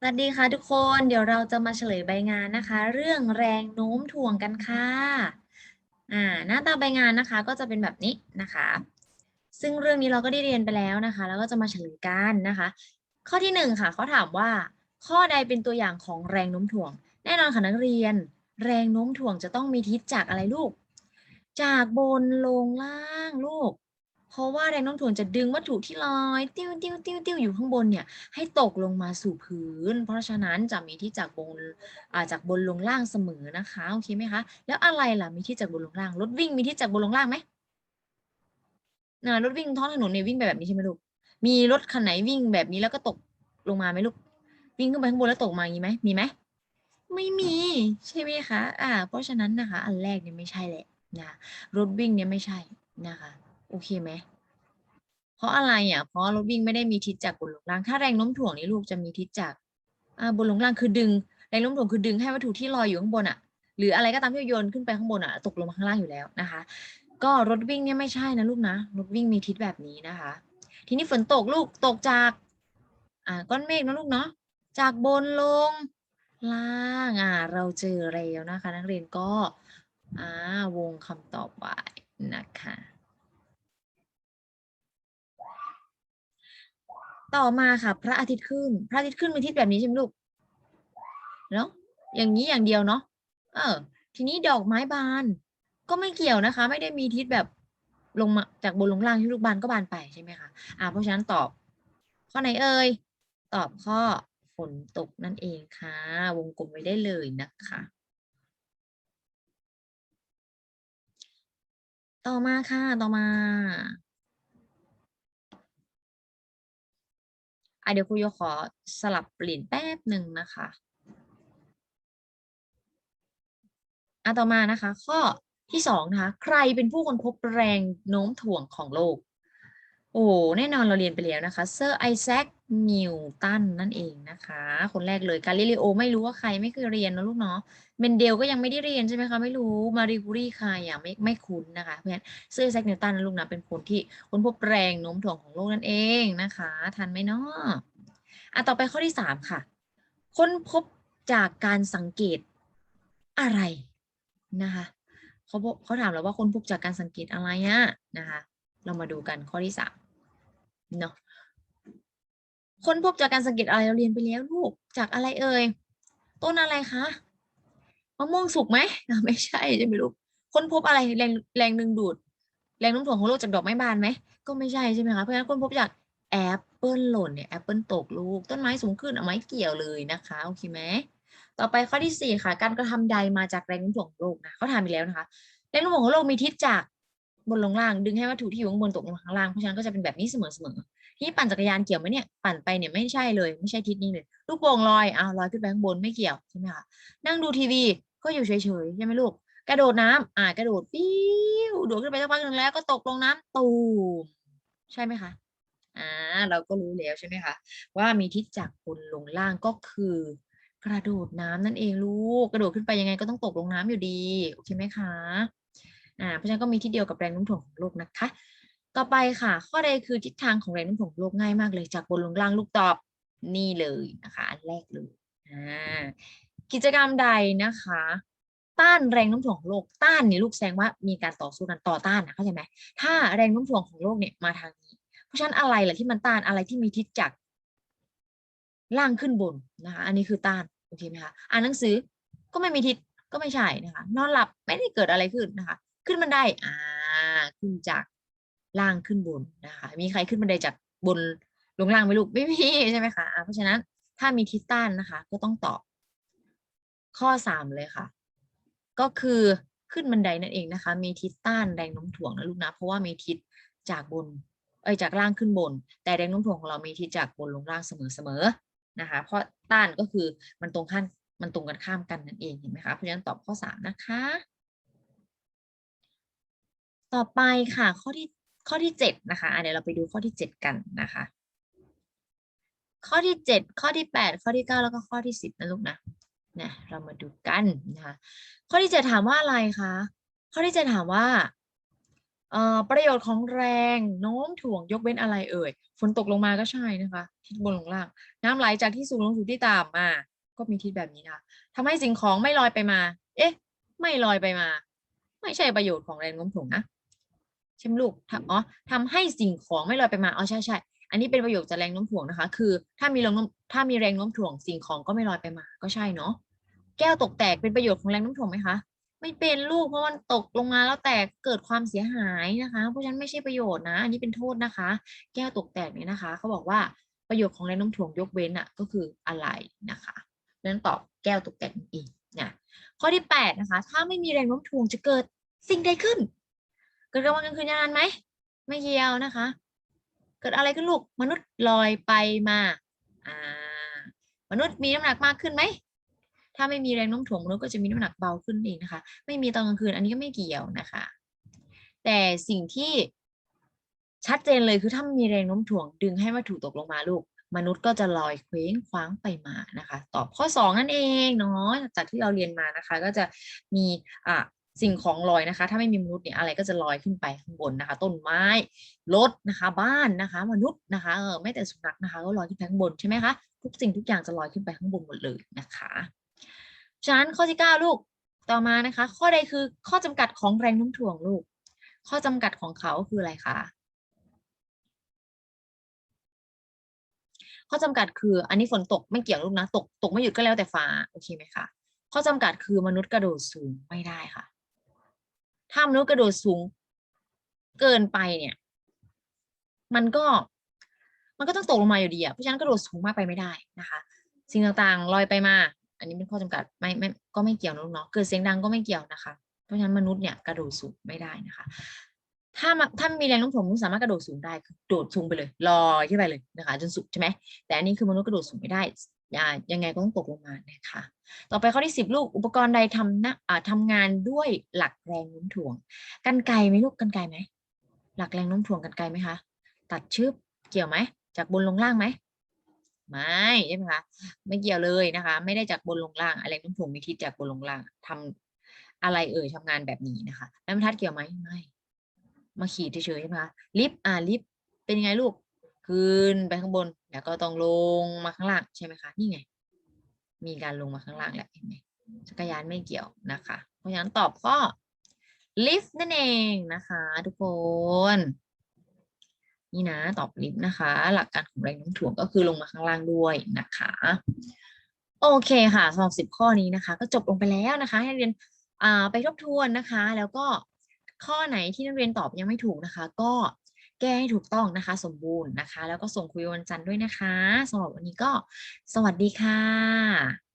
สวัสดีค่ะทุกคนเดี๋ยวเราจะมาเฉลยใบงานนะคะ เรื่องแรงโน้มถ่วงกันค่ะอ่าหน้าตาใบงานนะคะก็จะเป็นแบบนี้นะคะ ซึ่งเรื่องนี้เราก็ได้เรียนไปแล้วนะคะ แล้วก็จะมาเฉลยกันนะคะ ข้อที่หนึ่งค่ะเขาถามว่า ข้อใดเป็นตัวอย่างของแรงโน้มถ่วง แน่นอนค่ะนักเรียน แรงโน้มถ่วงจะต้องมีทิศจากอะไรลูก จากบนลงล่างลูก เพราะว่าแรงโน้มถ่วงจะดึงวัตถุที่ลอยติ้วติ้วติ้วติ้วอยู่ข้างบนเนี่ยให้ตกลงมาสู่พื้น เพราะฉะนั้นจะมีที่จากบนอ่าจากบนลงล่างเสมอนะคะโอเคไหมคะแล้วอะไรล่ะมีที่จากบนลงล่างรถวิ่งมีที่จากบนลงล่างไหมนะรถวิ่งท้องถนนเนี่ยวิ่งไปแบบนี้ใช่ไหมลูกมีรถคันไหนวิ่งแบบนี้แล้วก็ตกลงมาไหมลูกวิ่งขึ้นไปข้างบนแล้วตกมาอย่างนี้ไหมมีไหมไม่มีใช่ไหมคะอ่าเพราะฉะนั้นนะคะ อันแรกเนี่ยไม่ใช่แหละนะรถวิ่งเนี่ยไม่ใช่นะคะ โอเคไหมเพราะอะไรอะ เพราะรถวิ่งไม่ได้มีทิศจากบนลงล่าง ถ้าแรงโน้มถ่วงนี่ลูกจะมีทิศจากบนลงล่างคือดึง แรงโน้มถ่วงคือดึงให้วัตถุที่ลอยอยู่ข้างบนอะ หรืออะไรก็ตามที่โยนขึ้นไปข้างบนอะ ตกลงมาข้างล่างอยู่แล้วนะคะ ก็รถวิ่งเนี่ยไม่ใช่นะลูกนะ รถวิ่งมีทิศแบบนี้นะคะ ทีนี้ฝนตกลูกตกจาก อ่าก้อนเมฆนะลูกเนาะ จากบนลงล่างอ่าเราเจอแล้วนะคะ นักเรียนก็อ่าวงคำตอบไว้นะคะ ต่อมาค่ะ พระอาทิตย์ขึ้น พระอาทิตย์ขึ้นมีทิศแบบนี้ใช่ไหมลูกเนาะอย่างนี้อย่างเดียวเนาะเออ ทีนี้ดอกไม้บาน ก็ไม่เกี่ยวนะคะ ไม่ได้มีทิศแบบลงมาจากบนลงล่างที่ลูกบานก็บานไปใช่ไหมคะอ่าเพราะฉะนั้นตอบ ข้อไหนเอ่ยตอบข้อฝนตกนั่นเองค่ะ วงกลมไว้ได้เลยนะคะ ต่อมาค่ะต่อมา อะเดี๋ยวครูโยขอสลับเปลี่ยนแป๊บหนึ่งนะคะอะต่อมานะคะ ข้อที่สองนะคะ ใครเป็นผู้ค้นพบแรงโน้มถ่วงของโลก อ้แน่นอนเราเรียนไปแล้วนะคะเซอร์ไอแซคนิวตันนั่นเองนะคะ คนแรกเลยกาลิเลโอไม่รู้ว่าใครไม่เคยเรียนนะลูกเนาะเมนเดลก็ยังไม่ได้เรียนใช่ไหมคะไม่รู้มารีคูรีใครอะไม่ไม่คุ้นนะคะเพราะฉะนั้นเซอร์ไอแซคนิวตันนะลูกนะเป็นคนที่ค้นพบแรงโน้มถ่วงของโลกนั่นเองนะคะ ทันไหมเนาะอะต่อไปข้อที่สามค่ะ ค้นพบจากการสังเกตอะไรนะคะเขาเขาถามเราว่าค้นพบจากการสังเกตอะไรอะนะคะ เรามาดูกันข้อที่สาม เนาะค้นพบจากการสังเกตอะไรเราเรียนไปแล้วลูกจากอะไรเอ่ยต้นอะไรคะมะม่วงสุกไหมไม่ใช่ใช่ไหมลูกค้นพบอะไรแรงแรงดึงดูด แรงโน้มถ่วงของโลกจากดอกไม้บานไหมก็ไม่ใช่ใช่ไหมคะเพราะฉะนั้นค้นพบจากแอปเปิลหล่นเนี่ยแอปเปิลตกลูกต้นไม้สูงขึ้นเอาไม้เกี่ยวเลยนะคะโอเคไหมต่อไปข้อที่สี่ค่ะ การกระทำใดมาจากแรงโน้มถ่วงของโลกนะเขาถามอีกแล้วนะคะแรงโน้มถ่วงของโลกมีทิศจาก บนลงล่างดึงให้วัตถุที่อยู่ข้างบนตกลงมาข้างล่างเพราะฉะนั้นก็จะเป็นแบบนี้เสมอเสมอที่ปั่นจักรยานเกี่ยวไหมเนี่ยปั่นไปเนี่ยไม่ใช่เลยไม่ใช่ทิศนี้เลยลูกโป่งลอยอ้าวลอยขึ้นไปข้างบนไม่เกี่ยวใช่ไหมคะนั่งดูทีวีก็อยู่เฉยๆใช่ไหมลูกกระโดดน้ำอ่ากระโดดปิ้วโดดขึ้นไปสักพักหนึ่งแล้วก็ตกลงน้ำตูมใช่ไหมคะอ่าเราก็รู้แล้วใช่ไหมคะว่ามีทิศจากบนลงล่างก็คือกระโดดน้ำนั่นเองลูกกระโดดขึ้นไปยังไงก็ต้องตกลงน้ำอยู่ดีโอเคไหมคะ เพราะฉะนั้นก็มีทิศเดียวกับแรงโน้มถ่วงของโลกนะคะ ต่อไปค่ะ ข้อใดคือทิศทางของแรงโน้มถ่วงโลกง่ายมากเลย จากบนลงล่างลูกตอบนี่เลยนะคะอันแรกเลยอ่ากิจกรรมใดนะคะ ต้านแรงโน้มถ่วงของโลกต้านเนี่ยลูกแสดงว่ามีการต่อสู้กันต่อต้านนะเข้าใจไหมถ้าแรงโน้มถ่วงของโลกเนี่ยมาทางนี้ เพราะฉะนั้นอะไรล่ะที่มันต้านอะไรที่มีทิศจากล่างขึ้นบนนะคะอันนี้คือต้านโอเคไหมคะอ่านหนังสือก็ไม่มีทิศก็ไม่ใช่นะคะ นอนหลับไม่ได้เกิดอะไรขึ้นนะคะ ขึ้นบันไดอ่าขึ้นจากล่างขึ้นบนนะคะ มีใครขึ้นบันไดจากบนลงล่างไหมลูกไม่มีใช่ไหมคะอ่าเพราะฉะนั้นถ้ามีทิศต้านนะคะ ก็ต้องตอบ ข้อสามเลยค่ะ ก็คือขึ้นบันไดนั่นเองนะคะ มีทิศต้านแรงโน้มถ่วงนะลูกนะเพราะว่ามีทิศจากบนเอ้ยจากล่างขึ้นบน แต่แรงโน้มถ่วงของเรามีทิศจากบนลงล่างเสมอๆนะคะ เพราะต้านก็คือมันตรงข้ามมันตรงกันข้ามกันนั่นเองเห็นไหมคะเพราะฉะนั้นตอบข้อสามนะคะ ต่อไปค่ะ ข้อที่ข้อที่เจ็ดนะคะเดี๋ยวเราไปดูข้อที่เจ็ดกันนะคะ ข้อที่เจ็ดข้อที่แปดข้อที่เก้าแล้วก็ข้อที่สิบนะลูกนะนะเรามาดูกันนะคะข้อที่เจ็ดถามว่าอะไรคะข้อที่เจ็ดถามว่าเอ่อประโยชน์ของแรงโน้มถ่วงยกเว้นอะไรเอ่ยฝนตกลงมาก็ใช่นะคะทิศบนลงล่าง น้ำไหลจากที่สูงลงสู่ที่ต่ำมา ก็มีทิศแบบนี้นะคะทำให้สิ่งของไม่ลอยไปมา เอ๊ะ ไม่ลอยไปมา ไม่ใช่ประโยชน์ของแรงโน้มถ่วงนะ ใช่ไหมลูกทำอ๋อทำให้สิ่งของไม่ลอยไปมาอ๋อใช่ใช่อันนี้เป็นประโยชน์จากแรงโน้มถ่วงนะคะ คือ ถ้ามีแรงโน้มถ้ามีแรงโน้มถ่วงสิ่งของก็ไม่ลอยไปมา ก็ใช่เนาะแก้วตกแตกเป็นประโยชน์ของแรงโน้มถ่วงไหมคะไม่เป็นลูกเพราะมันตกลงมาแล้วแตกเกิดความเสียหายนะคะ เพราะฉะนั้นไม่ใช่ประโยชน์นะ อันนี้เป็นโทษนะคะ แก้วตกแตกเนี่ยนะคะเขาบอกว่าประโยชน์ของแรงโน้มถ่วงยกเว้นอะก็คืออะไรนะคะดังนั้นตอบแก้วตกแตกนั่นเองนะข้อที่แปดนะคะ ถ้าไม่มีแรงโน้มถ่วงจะเกิดสิ่งใดขึ้น เกิดกลางวันกลางคืนยานานไหมไม่เกี่ยวนะคะ เกิดอะไรขึ้นลูกมนุษย์ลอยไปมาอ่ามนุษย์มีน้ำหนักมากขึ้นไหมถ้าไม่มีแรงโน้มถ่วงมนุษย์ก็จะมีน้ำหนักเบาขึ้นเองนะคะ ไม่มีตอนกลางคืนอันนี้ก็ไม่เกี่ยวนะคะ แต่สิ่งที่ชัดเจนเลยคือถ้ามีแรงโน้มถ่วงดึงให้วัตถุตกลงมาลูก มนุษย์ก็จะลอยเคว้งคว้างไปมานะคะ ตอบข้อสองนั่นเองเนาะจากที่เราเรียนมานะคะ ก็จะมีอะ สิ่งของลอยนะคะ ถ้าไม่มีมนุษย์เนี่ยอะไรก็จะลอยขึ้นไปข้างบนนะคะ ต้นไม้รถนะคะ บ้านนะคะ มนุษย์นะคะเออไม่แต่สุนัขนะคะก็ลอยขึ้นไปข้างบนใช่ไหมคะทุกสิ่งทุกอย่างจะลอยขึ้นไปข้างบนหมดเลยนะคะฉะนั้นข้อที่เก้าลูกต่อมานะคะ ข้อใดคือข้อจำกัดของแรงโน้มถ่วงลูก ข้อจำกัดของเขาคืออะไรคะข้อจำกัดคืออันนี้ฝนตกไม่เกี่ยวลูกนะ ตกตกไม่หยุดก็แล้วแต่ฟ้าโอเคไหมคะข้อจำกัดคือมนุษย์กระโดดสูงไม่ได้ค่ะ ถ้ามนุษย์กระโดดสูงเกินไปเนี่ย มันก็มันก็ต้องตกลงมาอยู่ดีอะเพราะฉะนั้นกระโดดสูงมากไปไม่ได้นะคะ สิ่งต่างๆลอยไปมา อันนี้เป็นข้อจำกัดไม่ไม่ก็ไม่เกี่ยวนะลูกเนาะเกิดเสียงดังก็ไม่เกี่ยวนะคะ เพราะฉะนั้นมนุษย์เนี่ยกระโดดสูงไม่ได้นะคะ ถ้ามาถ้ามีแรงโน้มถ่วงมนุษย์สามารถกระโดดสูงได้คือโดดสูงไปเลยลอยขึ้นไปเลยนะคะ จนสุดใช่ไหมแต่อันนี้คือมนุษย์กระโดดสูงไม่ได้ ย่ายังไงก็ต้องตกลงมานะคะต่อไปข้อที่สิบลูกอุปกรณ์ใดทำนะอ่าทำงานด้วยหลักแรงโน้มถ่วง กันไกไหมลูกกันไกไหมหลักแรงโน้มถ่วงกันไกไหมคะ ตัดชึบเกี่ยวไหมจากบนลงล่างไหมไม่ใช่ไหมคะไม่เกี่ยวเลยนะคะ ไม่ได้จากบนลงล่างอะไรโน้มถ่วงมีทิศจากบนลงล่างทำอะไรเอ่ยทำงานแบบนี้นะคะแล้วบรรทัดเกี่ยวไหมไม่ มาขีดเฉยๆใช่ไหมคะลิฟต์อ่าลิฟต์เป็นยังไงลูก ขึ้นไปข้างบน แล้วก็ต้องลงมาข้างล่างใช่ไหมคะ นี่ไง มีการลงมาข้างล่างแหละเห็นไหมจักรยานไม่เกี่ยวนะคะ เพราะฉะนั้นตอบข้อ lift นั่นเองนะคะ ทุกคน นี่นะตอบลิฟต์นะคะ หลักการของแรงโน้มถ่วงก็คือลงมาข้างล่างด้วยนะคะ โอเคค่ะสำหรับสิบข้อนี้นะคะ ก็จบลงไปแล้วนะคะให้เรียนไปทบทวนนะคะ แล้วก็ข้อไหนที่นักเรียนตอบยังไม่ถูกนะคะ ก็ แก้ให้ถูกต้องนะคะ สมบูรณ์นะคะ แล้วก็ส่งคุยวันจันทร์ด้วยนะคะสำหรับวันนี้ก็สวัสดีค่ะ